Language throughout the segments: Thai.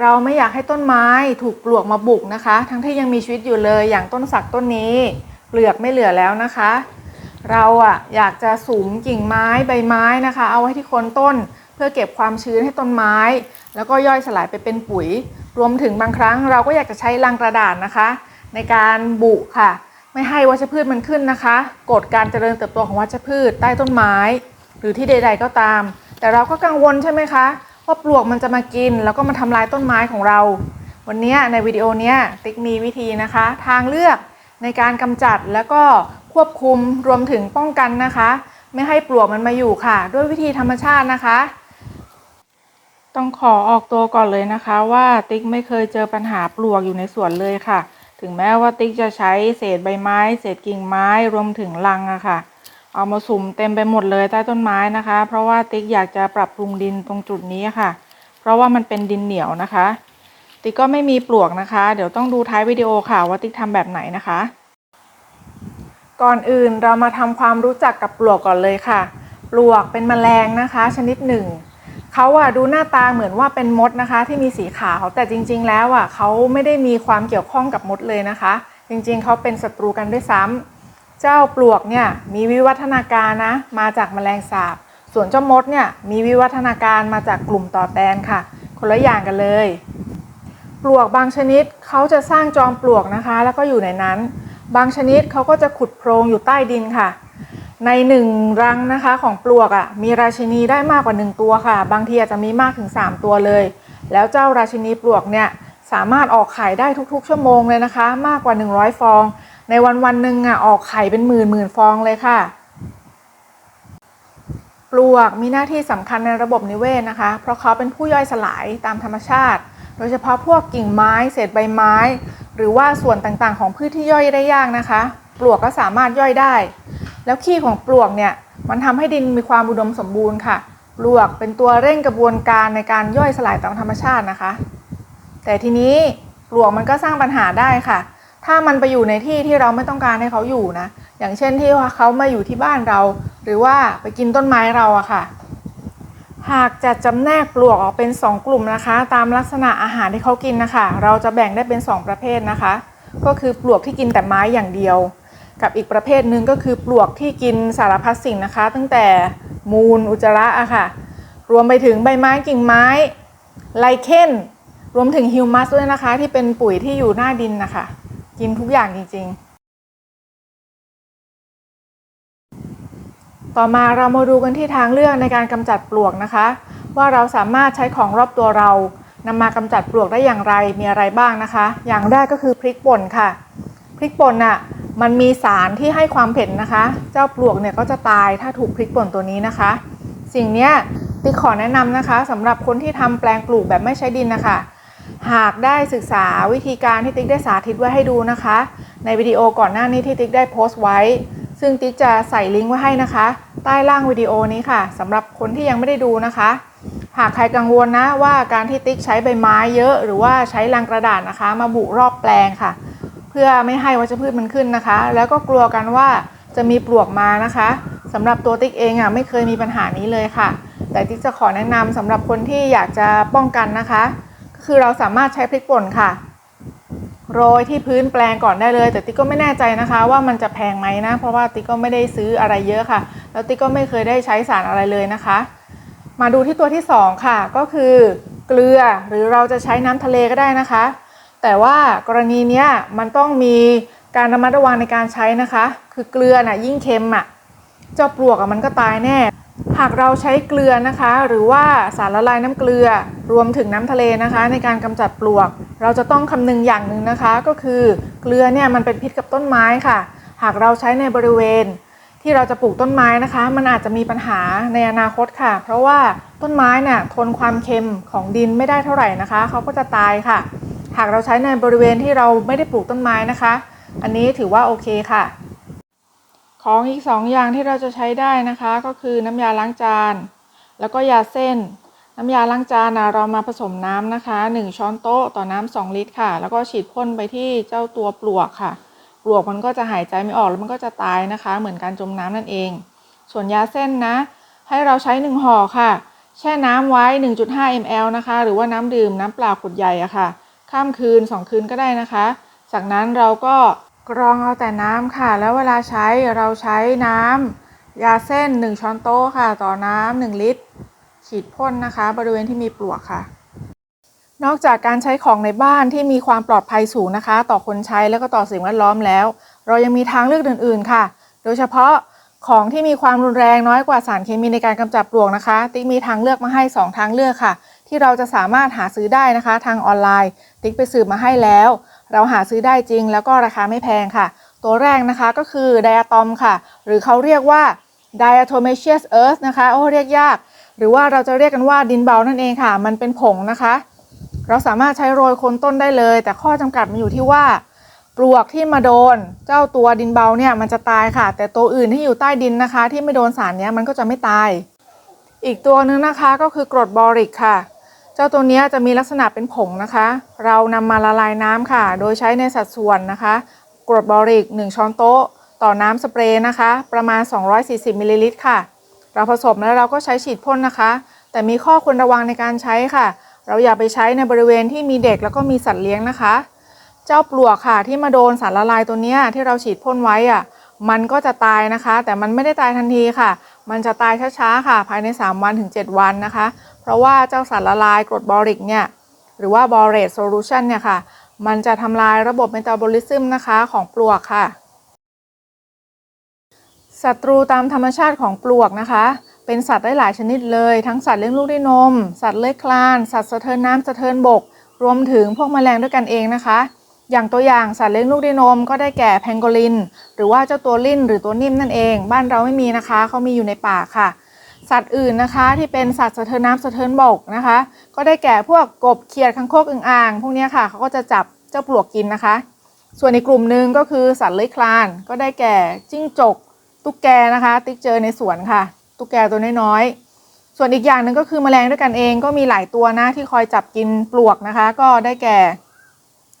เราไม่อยากให้ต้นไม้ถูกปลวกมาบุกนะคะ ทั้งที่ยังมีชีวิตอยู่เลยอย่างต้นสักต้นนี้เปลือกไม่เหลือแล้วนะคะ เราอะอยากจะสุมกิ่งไม้ใบไม้นะคะ เอาไว้ที่โคนต้นเพื่อเก็บความชื้นให้ต้นไม้ แล้วก็ย่อยสลายไปเป็นปุ๋ย รวมถึงบางครั้งเราก็อยากจะใช้ลังกระดาษนะคะ ในการบุค่ะ ไม่ให้วัชพืชมันขึ้นนะคะกดการเจริญเติบโตของวัชพืชใต้ต้นไม้ หรือที่ใด ๆก็ตาม แต่เราก็กังวลใช่ไหมคะ ว่าปลวกมันจะมากิน แล้วก็มาทำลายต้นไม้ของเรา วันนี้ในวิดีโอนี้ติ๊กมีวิธีนะคะ ทางเลือกในการกำจัดแล้วก็ควบคุมรวมถึงป้องกันนะคะ ไม่ให้ปลวกมันมาอยู่ค่ะ ด้วยวิธีธรรมชาตินะคะ ต้องขอออกตัวก่อนเลยนะคะ ว่าติ๊กไม่เคยเจอปัญหาปลวกอยู่ในสวนเลยค่ะ ถึงแม้ว่าติ๊กจะใช้เศษใบไม้ เศษกิ่งไม้รวมถึงรังอะค่ะ เอามาสุ่มเต็มไปหมดเลยใต้ต้นไม้นะคะ เพราะว่าติ๊กอยากจะปรับปรุงดินตรงจุดนี้ค่ะ เพราะว่ามันเป็นดินเหนียวนะคะ ติ๊กก็ไม่มีปลวกนะคะ เดี๋ยวต้องดูท้ายวิดีโอค่ะว่าติ๊กทำแบบไหนนะคะ ก่อนอื่นเรามาทำความรู้จักกับปลวกก่อนเลยค่ะ ปลวกเป็นแมลงนะคะ ชนิดหนึ่งเขาอะดูหน้าตาเหมือนว่าเป็นมดนะคะ ที่มีสีขาวแต่จริง ๆ แล้วอะเขาไม่ได้มีความเกี่ยวข้องกับมดเลยนะคะ จริงๆเขาเป็นศัตรูกันด้วยซ้ำ เจ้าปลวกเนี่ยมีวิวัฒนาการนะมาจากแมลงสาบ ส่วนเจ้ามดเนี่ยมีวิวัฒนาการมาจากกลุ่มต่อแตนค่ะ คนละอย่างกันเลย ปลวกบางชนิดเขาจะสร้างจอมปลวกนะคะ แล้วก็อยู่ในนั้น บางชนิดเขาก็จะขุดโพรงอยู่ใต้ดินค่ะ ในหนึ่งรังนะคะของปลวกอะ่ะมีราชินีได้มากกว่า 1 ตัวค่ะ บางทีอาจจะมีมากถึง 3 ตัวเลย แล้วเจ้าราชินีปลวกเนี่ยสามารถออกไข่ได้ทุกๆ ชั่วโมงเลยนะคะ มากกว่า 100 ฟอง ในวันวันหนึ่งอะออกไข่เป็นหมื่นหมื่นฟองเลยค่ะ ปลวกมีหน้าที่สำคัญในระบบนิเวศนะคะ เพราะเขาเป็นผู้ย่อยสลายตามธรรมชาติ โดยเฉพาะพวกกิ่งไม้ เศษใบไม้ หรือว่าส่วนต่างๆ ของพืชที่ย่อยได้ยากนะคะ ปลวกก็สามารถย่อยได้ แล้วขี้ของปลวกเนี่ยมันทำให้ดินมีความอุดมสมบูรณ์ค่ะ ปลวกเป็นตัวเร่งกระบวนการในการย่อยสลายตามธรรมชาตินะคะ แต่ทีนี้ปลวกมันก็สร้างปัญหาได้ค่ะ ถ้ามันไปอยู่ในที่ที่เราไม่ต้องการให้เขาอยู่นะ อย่างเช่นที่ว่าเขามาอยู่ที่บ้านเรา หรือว่าไปกินต้นไม้เราอะค่ะ หากจะจำแนกปลวกออกเป็น 2 กลุ่มนะคะ ตามลักษณะอาหารที่เขากินนะคะ เราจะแบ่งได้เป็น 2 ประเภทนะคะ ก็คือปลวกที่กินแต่ไม้อย่างเดียว กับอีกประเภทหนึ่งก็คือปลวกที่กินสารพัดสิ่งนะคะ ตั้งแต่มูลอุจจาระอะค่ะ รวมไปถึงใบไม้กิ่งไม้ไลเคนรวมถึงฮิวมัสด้วยนะคะ ที่เป็นปุ๋ยที่อยู่หน้าดินนะคะ กินทุกอย่างจริง ๆ ต่อมาเรามาดูกันที่ทางเลือกในการกำจัดปลวกนะคะ ว่าเราสามารถใช้ของรอบตัวเรานำมากำจัดปลวกได้อย่างไรมีอะไรบ้างนะคะ อย่างแรกก็คือพริกป่นค่ะ พริกป่นน่ะมันมีสารที่ให้ความเผ็ดนะคะ เจ้าปลวกเนี่ยก็จะตายถ้าถูกพริกป่นตัวนี้นะคะ สิ่งนี้ติ๊กขอแนะนำนะคะสำหรับคนที่ทำแปลงปลูกแบบไม่ใช้ดินนะคะ หากได้ศึกษาวิธีการที่ติ๊กได้สาธิตไว้ให้ดูนะคะ ในวิดีโอก่อนหน้านี้ที่ติ๊กได้โพสต์ไว้ ซึ่งติ๊กจะใส่ลิงก์ไว้ให้นะคะ ใต้ล่างวิดีโอนี้ค่ะสำหรับคนที่ยังไม่ได้ดูนะคะ หากใครกังวลนะว่าการที่ติ๊กใช้ใบไม้เยอะ หรือว่าใช้ลังกระดาษนะคะ มาบุรอบแปลงค่ะ เพื่อไม่ให้วัชพืชมันขึ้นนะคะ แล้วก็กลัวกันว่าจะมีปลวกมานะคะสำหรับตัวติ๊กเองอะไม่เคยมีปัญหานี้เลยค่ะ แต่ติ๊กจะขอแนะนำสำหรับคนที่อยากจะป้องกันนะคะ คือเราสามารถใช้พริกป่นค่ะ โรยที่พื้นแปลงก่อนได้เลย แต่ติ๊กก็ไม่แน่ใจนะคะ ว่ามันจะแพงไหมนะ เพราะว่าติ๊กก็ไม่ได้ซื้ออะไรเยอะค่ะ แล้วติ๊กก็ไม่เคยได้ใช้สารอะไรเลยนะคะ มาดูที่ตัวที่ 2 ค่ะ ก็คือเกลือหรือเราจะใช้น้ำทะเลก็ได้นะคะ แต่ว่ากรณีเนี้ยมันต้องมีการระมัดระวังในการใช้นะคะ คือเกลือน่ะยิ่งเค็มอะเจ้าปลวกอะมันก็ตายแน่ หากเราใช้เกลือนะคะ หรือว่าสารละลายน้ำเกลือรวมถึงน้ำทะเลนะคะ ในการกำจัดปลวก เราจะต้องคำนึงอย่างหนึ่งนะคะ ก็คือเกลือเนี่ยมันเป็นพิษกับต้นไม้ค่ะ หากเราใช้ในบริเวณ ที่เราจะปลูกต้นไม้นะคะ มันอาจจะมีปัญหาในอนาคตค่ะ เพราะว่าต้นไม้เนี่ยทนความเค็มของดินไม่ได้เท่าไหร่นะคะเขาก็จะตายค่ะ หากเราใช้ในบริเวณที่เราไม่ได้ปลูกต้นไม้นะคะ อันนี้ถือว่าโอเคค่ะ ของอีกสองอย่างที่เราจะใช้ได้นะคะก็คือน้ำยาล้างจาน แล้วก็ยาเส้น น้ำยาล้างจานนะเรามาผสมน้ำนะคะ 1 ช้อนโต๊ะต่อน้ำ2ลิตรค่ะ แล้วก็ฉีดพ่นไปที่เจ้าตัวปลวกค่ะ ปลวกมันก็จะหายใจไม่ออกแล้วมันก็จะตายนะคะ เหมือนการจมน้ำนั่นเอง ส่วนยาเส้นนะ ให้เราใช้ 1 ห่อค่ะ แช่น้ำไว้ 1.5 ml นะคะ หรือว่าน้ำดื่มน้ำเปล่าขวดใหญ่อะค่ะ ข้ามคืน 2 คืนก็ได้นะคะ จากนั้นเราก็ กรองเอาแต่น้ำค่ะ แล้วเวลาใช้เราใช้น้ำยาเส้น 1 ช้อนโต๊ะค่ะ ต่อน้ำ1ลิตร ฉีดพ่นนะคะ บริเวณที่มีปลวกค่ะ นอกจากการใช้ของในบ้านที่มีความปลอดภัยสูงนะคะ ต่อคนใช้แล้วก็ต่อสิ่งแวดล้อมแล้ว เรายังมีทางเลือกอื่น ๆ ค่ะ โดยเฉพาะของที่มีความรุนแรงน้อยกว่าสารเคมีในการกำจัดปลวกนะคะ ติ๊กมีทางเลือกมาให้ 2 ทางเลือกค่ะ ที่เราจะสามารถหาซื้อได้นะคะ ทางออนไลน์ ติ๊กไปสืบมาให้แล้ว เราหาซื้อได้จริงแล้วก็ราคาไม่แพงค่ะ ตัวแรกนะคะก็คือไดอะตอมค่ะ หรือเขาเรียกว่า diatomaceous earth นะคะโอ้เรียกยาก หรือว่าเราจะเรียกกันว่าดินเบานั่นเองค่ะ มันเป็นผงนะคะ เราสามารถใช้โรยโคนต้นได้เลย แต่ข้อจำกัดมันอยู่ที่ว่าปลวกที่มาโดนเจ้าตัวดินเบาเนี่ยมันจะตายค่ะ แต่ตัวอื่นที่อยู่ใต้ดินนะคะ ที่ไม่โดนสารนี้มันก็จะไม่ตาย อีกตัวหนึงนะคะก็คือกรดบอริกค่ะ เจ้าตัวนี้จะมีลักษณะเป็นผงนะคะ เรานำมาละลายน้ำค่ะ โดยใช้ในสัดส่วนนะคะกรดบอริก 1 ช้อนโต๊ะ ต่อน้ำสเปรย์นะคะ ประมาณ 240มิลลิลิตรค่ะ เราผสมแล้วเราก็ใช้ฉีดพ่นนะคะ แต่มีข้อควรระวังในการใช้ค่ะ เราอย่าไปใช้ในบริเวณที่มีเด็กแล้วก็มีสัตว์เลี้ยงนะคะ เจ้าปลวกค่ะที่มาโดนสารละลายตัวนี้ที่เราฉีดพ่นไว้อะมันก็จะตายนะคะ แต่มันไม่ได้ตายทันทีค่ะ มันจะตายช้าๆค่ะ ภายใน 3 วันถึง 7 วันนะคะ เพราะว่าเจ้าสารละลายกรดบอริกเนี่ยหรือว่าบอเรตโซลูชันเนี่ยค่ะ มันจะทำลายระบบเมตาบอลิซึมนะคะของปลวกค่ะศัตรูตามธรรมชาติของปลวกนะคะ เป็นสัตว์ได้หลายชนิดเลย ทั้งสัตว์เลี้ยงลูกด้วยนม สัตว์เลื้อยคลาน สัตว์สะเทินน้ำสะเทินบก รวมถึงพวกแมลงด้วยกันเองนะคะ อย่างตัวอย่างสัตว์เลี้ยงลูกด้วยนมก็ได้แก่แพงโกลิน หรือว่าเจ้าตัวลิ่นหรือตัวนิ่มนั่นเอง บ้านเราไม่มีนะคะเขามีอยู่ในป่าค่ะ สัตว์อื่นนะคะที่เป็นสัตว์สะเทินน้ำสะเทินบกนะคะ ก็ได้แก่พวกกบเขียดคังคกอึ่งอ่าง พวกนี้ค่ะเขาก็จะจับเจ้าปลวกกินนะคะ ส่วนอีกกลุ่มหนึ่งก็คือสัตว์เลื้อยคลาน ก็ได้แก่จิ้งจก ตุ๊กแกนะคะ ติ๊กเจอในสวนค่ะ ตุ๊กแกตัวน้อยๆส่วนอีกอย่างหนึ่งก็คือแมลงด้วยกันเองก็มีหลายตัวนะที่คอยจับกินปลวกนะคะ ก็ได้แก่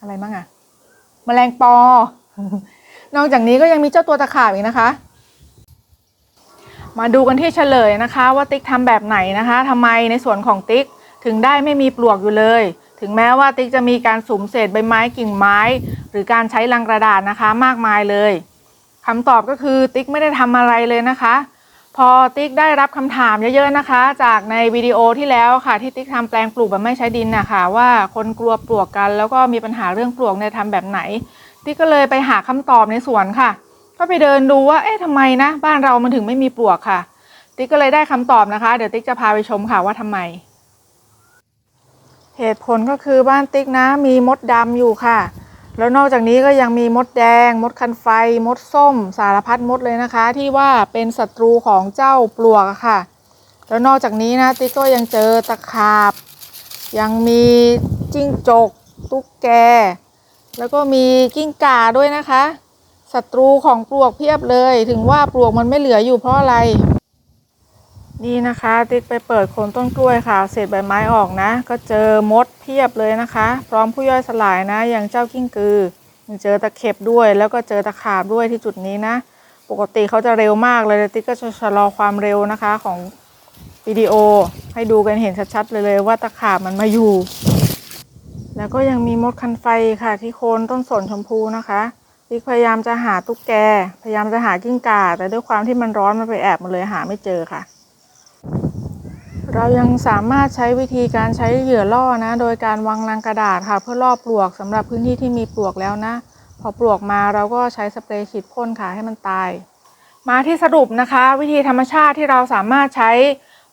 อะไรบ้างอะแมลงปอ นอกจากนี้ก็ยังมีเจ้าตัวตะขาบอีกนะคะ มาดูกันที่เฉลยนะคะว่าติ๊กทำแบบไหนนะคะทำไมในส่วนของติ๊กถึงได้ไม่มีปลวกอยู่เลย ถึงแม้ว่าติ๊กจะมีการสุมเศษใบไม้กิ่งไม้ หรือการใช้ลังกระดาษนะคะมากมายเลยคำตอบก็คือติ๊กไม่ได้ทำอะไรเลยนะคะ พอติ๊กได้รับคำถามเยอะๆนะคะ จากในวิดีโอที่แล้วค่ะที่ติ๊กทำแปลงปลูกแบบไม่ใช้ดินนะคะว่าคนกลัวปลวกกัน แล้วก็มีปัญหาเรื่องปลวกเนี่ยทำแบบไหน ติ๊กก็เลยไปหาคำตอบในสวนค่ะ ก็ไปเดินดูว่า เอ๊ะทำไมนะ บ้านเรามันถึงไม่มีปลวกค่ะ ติ๊กก็เลยได้คำตอบนะคะ เดี๋ยวติ๊กจะพาไปชมค่ะว่าทำไม เหตุผลก็คือบ้านติ๊กนะ มีมดดำอยู่ค่ะ แล้วนอกจากนี้ก็ยังมีมดแดง มดคันไฟ มดส้ม สารพัดมดเลยนะคะ ที่ว่าเป็นศัตรูของเจ้าปลวกค่ะ แล้วนอกจากนี้นะ ติ๊กก็ยังเจอตะขาบ ยังมีจิ้งจก ตุ๊กแก แล้วก็มีกิ้งก่าด้วยนะคะ ศัตรูของปลวกเพียบเลย ถึงว่าปลวกมันไม่เหลืออยู่เพราะอะไร นี่นะคะ ติ๊กไปเปิดโคนต้นกล้วยค่ะ เศษใบไม้ออกนะ ก็เจอมดเพียบเลยนะคะ พร้อมผู้ย่อยสลายนะ อย่างเจ้ากิ้งกือยังเจอตะเข็บด้วย แล้วก็เจอตะขาบด้วยที่จุดนี้นะ ปกติเขาจะเร็วมากเลยติ๊กก็จะชะลอความเร็วนะคะของวิดีโอให้ดูกันเห็นชัดๆเลยเลยว่าตะขาบมันมาอยู่ แล้วก็ยังมีมดคันไฟค่ะที่โคนต้นสนชมพูนะคะ ติ๊กพยายามจะหาตุ๊กแก พยายามจะหากิ้งก่า แต่ด้วยความที่มันร้อนมันไปแอบมันเลยหาไม่เจอค่ะ เรายังสามารถใช้วิธีการใช้เหยื่อล่อนะ โดยการวางลังกระดาษค่ะ เพื่อล่อปลวกสำหรับพื้นที่ที่มีปลวกแล้วนะ พอปลวกมาเราก็ใช้สเปรย์ฉีดพ่นค่ะให้มันตาย มาที่สรุปนะคะ วิธีธรรมชาติที่เราสามารถใช้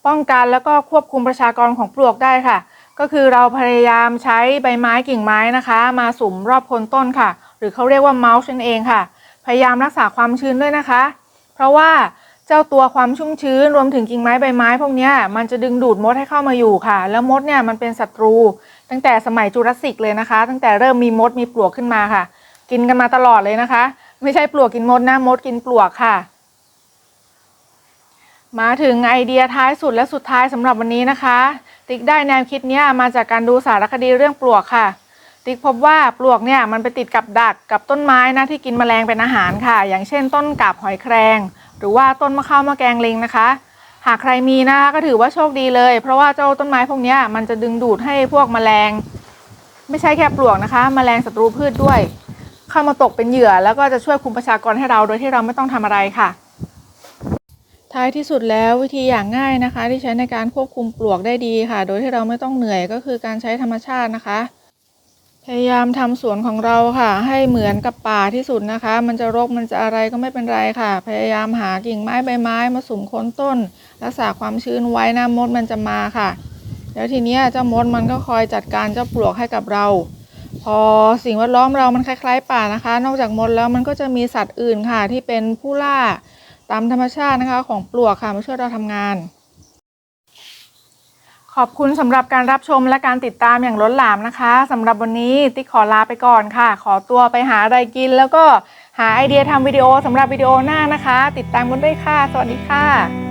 ป้องกันแล้วก็ควบคุมประชากรของปลวกได้ค่ะ ก็คือเราพยายามใช้ใบไม้กิ่งไม้นะคะ มาสุมรอบโคนต้นค่ะ หรือเขาเรียกว่าเมาส์นั่นเองค่ะ พยายามรักษาความชื้นด้วยนะคะ เพราะว่าเจ้าตัวความชุ่มชื้นรวมถึงกิ่งไม้ใบไม้พวกนี้มันจะดึงดูดมดให้เข้ามาอยู่ค่ะ แล้วมดเนี่ยมันเป็นศัตรู ตั้งแต่สมัยจูราสสิกเลยนะคะ ตั้งแต่เริ่มมีมดมีปลวกขึ้นมาค่ะ กินกันมาตลอดเลยนะคะ ไม่ใช่ปลวกกินมดนะมดกินปลวกค่ะ มาถึงไอเดียท้ายสุดและสุดท้ายสำหรับวันนี้นะคะ ติ๊กได้แนวคิดนี้มาจากการดูสารคดีเรื่องปลวกค่ะ ติ๊กพบว่าปลวกเนี่ยมันไปติดกับดักกับต้นไม้นะที่กินแมลงเป็นอาหารค่ะ อย่างเช่น ต้นกาบหอยแครง หรือว่าต้นมะข้าวมะแกงลิงนะคะ หากใครมีนะคะก็ถือว่าโชคดีเลย เพราะว่าเจ้าต้นไม้พวกนี้มันจะดึงดูดให้พวกแมลง ไม่ใช่แค่ปลวกนะคะแมลงศัตรูพืชด้วย เข้ามาตกเป็นเหยื่อ แล้วก็จะช่วยคุมประชากรให้เราโดยที่เราไม่ต้องทำอะไรค่ะท้ายที่สุดแล้ววิธีอย่างง่ายนะคะ ที่ใช้ในการควบคุมปลวกได้ดีค่ะ โดยที่เราไม่ต้องเหนื่อยก็คือการใช้ธรรมชาตินะคะ พยายามทำสวนของเราค่ะ ให้เหมือนกับป่าที่สุดนะคะ มันจะรกมันจะอะไรก็ไม่เป็นไรค่ะ พยายามหากิ่งไม้ใบไม้มาสุมโคนต้น รักษาความชื้นไว้นะมดมันจะมาค่ะ แล้วทีเนี้ยเจ้ามดมันก็คอยจัดการเจ้าปลวกให้กับเรา พอสิ่งแวดล้อมเรามันคล้ายๆ ป่านะคะ นอกจากมดแล้วมันก็จะมีสัตว์อื่นค่ะ ที่เป็นผู้ล่าตามธรรมชาตินะคะ ของปลวกค่ะมาช่วยเราทำงาน อบคุณสำหรับการรับชมและการติดตามอย่างล้นหลามนะคะสำหรับวันนี้ติ๊กขอลาไปก่อนค่ะ ขอตัวไปหาอะไรกิน แล้วก็หาไอเดียทำวิดีโอสำหรับวิดีโอหน้านะคะ ติดตามกันด้วยค่ะ สวัสดีค่ะ